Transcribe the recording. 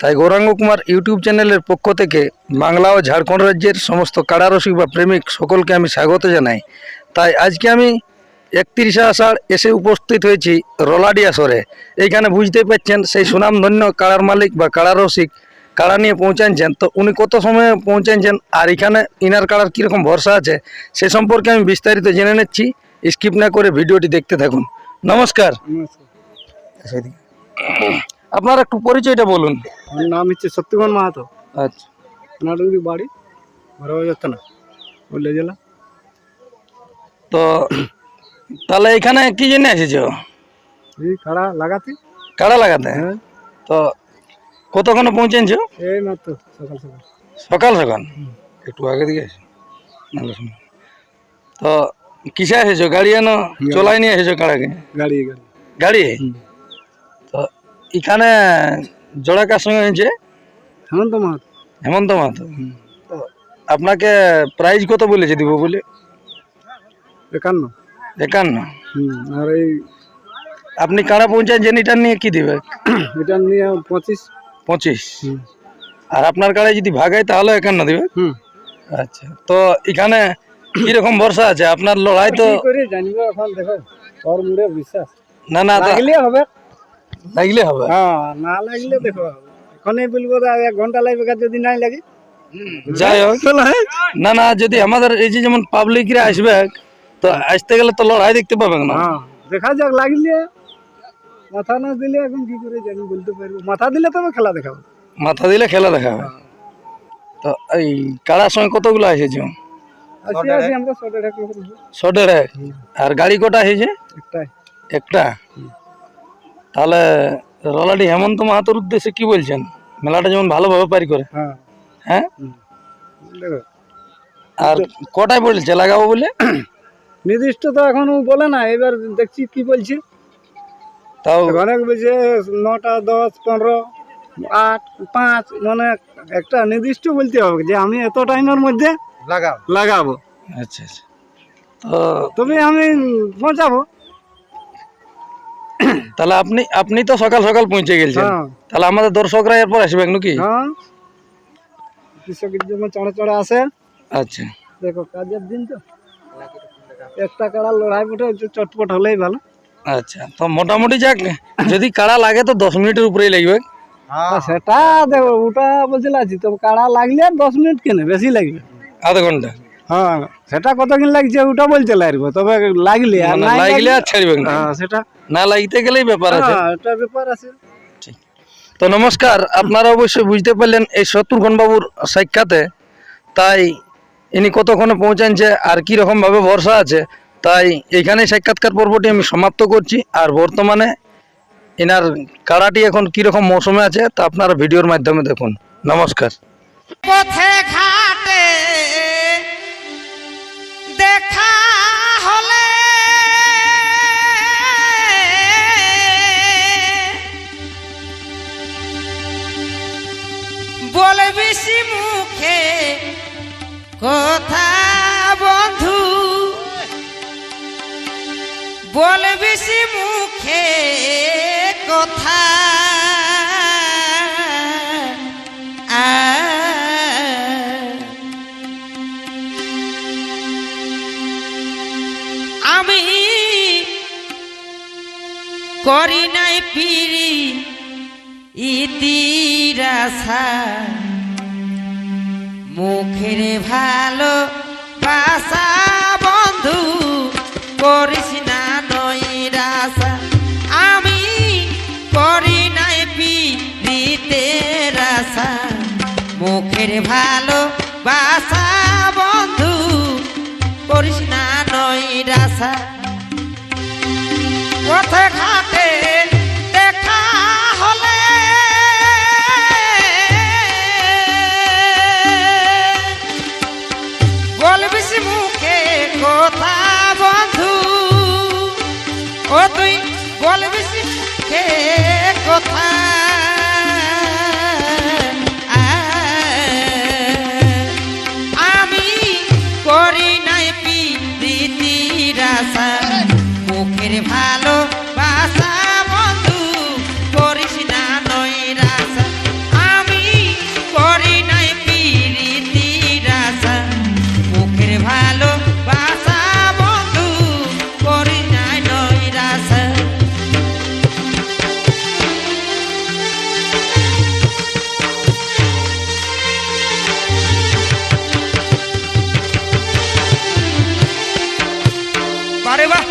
তাই গৌরাঙ্গ কুমার ইউটিউব চ্যানেলের পক্ষ থেকে বাংলা ও ঝাড়খণ্ড রাজ্যের সমস্ত কারারসিক বা প্রেমিক সকলকে আমি স্বাগত জানাই। তাই আজকে আমি একত্রিশে আষাঢ় এসে উপস্থিত হয়েছি রলাডি আসরে এইখানে বুঝতে পারছেন সেই সুনামধন্য কাড়ার মালিক বা কাড়ারসিক কাড়া নিয়ে পৌঁছাচ্ছেন তো উনি কত সময়ে পৌঁছাচ্ছেন আর এখানে ইনার কাড়ার কীরকম ভরসা আছে সে সম্পর্কে আমি বিস্তারিত জেনে নিচ্ছি। স্কিপ না করে ভিডিওটি দেখতে থাকুন। নমস্কার। আপনার একটু পরিচয়টা বলুন। আমার নাম হচ্ছে সত্যগণ মাহাতো। আচ্ছা। সোনাডুঙ্গি বাড়ি না জেলা। তো তাহলে এখানে কি জন্য এসেছ? এই খাড়া লাগাতে। কাড়া লাগাতে? হ্যাঁ। তো কতক্ষণে পৌঁছেছো? এই মাত্র সকাল সকাল। সকাল সকাল? একটু আগে দিকে এসো। তো কিসে এসেছ? গাড়ি এনো চলাই নিয়ে এসেছ কাড়াকে? গাড়ি গাড়ি। গাড়ি? এখানে জোড়া কার সঙ্গে হয়েছে? হেমন্ত মাহাতো। হেমন্ত মাহাতো। তো আপনাকে প্রাইজ কত বলেছে দিব বলে? একান্ন। একান্ন। আর এই আপনি কারা পৌঁছাচ্ছেন এটা নিয়ে কি দেবে? এটা নিয়ে পঁচিশ। পঁচিশ। আর আপনার কাড়ায় যদি ভাগায় তাহলে একান্ন দেবে? হুম। আচ্ছা তো এখানে কীরকম ভরসা আছে? আপনার লড়াই তো কি এখন দেখো তোর মুড়ে বিশ্বাস। না না হবে। লাগলে হবে। হ্যাঁ না লাগলে দেখো এখনই বলব এক ঘণ্টা লাগবে যদি নাই লাগে। যাই হোক। না না যদি আমাদের এই যে যেমন পাবলিকরা আসবে তো আসতে গেলে তো লড়াই দেখতে পাবে না। হ্যাঁ দেখা যাক লাগলে মাথা না দিলে এখন কি করে জানি বলতে পারব। মাথা দিলে তবে খেলা দেখাবো। মাথা দিলে খেলা দেখাবে। তো এই কাড়ার সঙ্গে কতগুলো এসেছে? শর্টের এক আর গাড়ি কটা এসেছে? একটাই। একটা? তাহলে রলাডি হেমন্ত মাহাতোর উদ্দেশ্যে কি বলছেন? মেলাটা যেমন ভালোভাবে পারি করে। হ্যাঁ। হ্যাঁ? আর কটায় বলছে? লাগাবো বলে? নির্দিষ্ট তো এখন ও বলে না এবার দেখছি কি বলছে। তাও অনেক বলছে নটা দশ পনেরো আট পাঁচ মানে একটা নির্দিষ্ট বলতে হবে যে আমি এত টাইমের মধ্যে লাগাও লাগাবো। আচ্ছা আচ্ছা। তো তবে আমি পৌঁছাবো। তাহলে আপনি আপনি তো সকাল সকাল পৌঁছে গেছেন। হ্যাঁ। তাহলে আমাদের দর্শকরা এরপর আসবে নাকি? হ্যাঁ। কৃষকের জন্য চড়ে চড়ে আসে আচ্ছা। দেখো কাজের দিন তো। একটা কাড়া লড়াই একটু চটপট হলেই ভালো। আচ্ছা তো মোটামুটি যাক যদি কাড়া লাগে তো দশ মিনিটের উপরেই লাগবে। সেটা দেখো ওটা বলছিল আছি তো কাড়া লাগলে দশ মিনিট কেনে বেশি লাগবে। আধা ঘণ্টা। হ্যাঁ সেটা কতদিন লাগছে ওটা বলতে লাগবে তবে লাগলে আর নাই লাগলে আর ছাড়বে না। হ্যাঁ সেটা না লাগতে গেলেই ব্যাপার আছে। হ্যাঁ এটা ব্যাপার আছে। ঠিক। তো নমস্কার আপনারা অবশ্যই বুঝতে পারলেন এই শত্রুঘ্ন বাবুর সাক্ষাতে তাই ইনি কতক্ষণে পৌঁছাচ্ছে আর কি রকম ভাবে ভরসা আছে তাই এইখানে সাক্ষাৎকার পর্বটি আমি সমাপ্ত করছি। আর বর্তমানে এনার কাড়াটি এখন কীরকম মৌসুমে আছে তা আপনারা ভিডিওর মাধ্যমে দেখুন। নমস্কার। বলবি মুখে কথা। আমি করি নাই পিরি ইতিরাসা মুখের ভালো বাসা বন্ধু করিস মুখের ভালো বাসা বন্ধু, করিস না নৈরাসা পথে ঘাটে দেখা কথা, বন্ধু। ও তুই বলবিস মুখে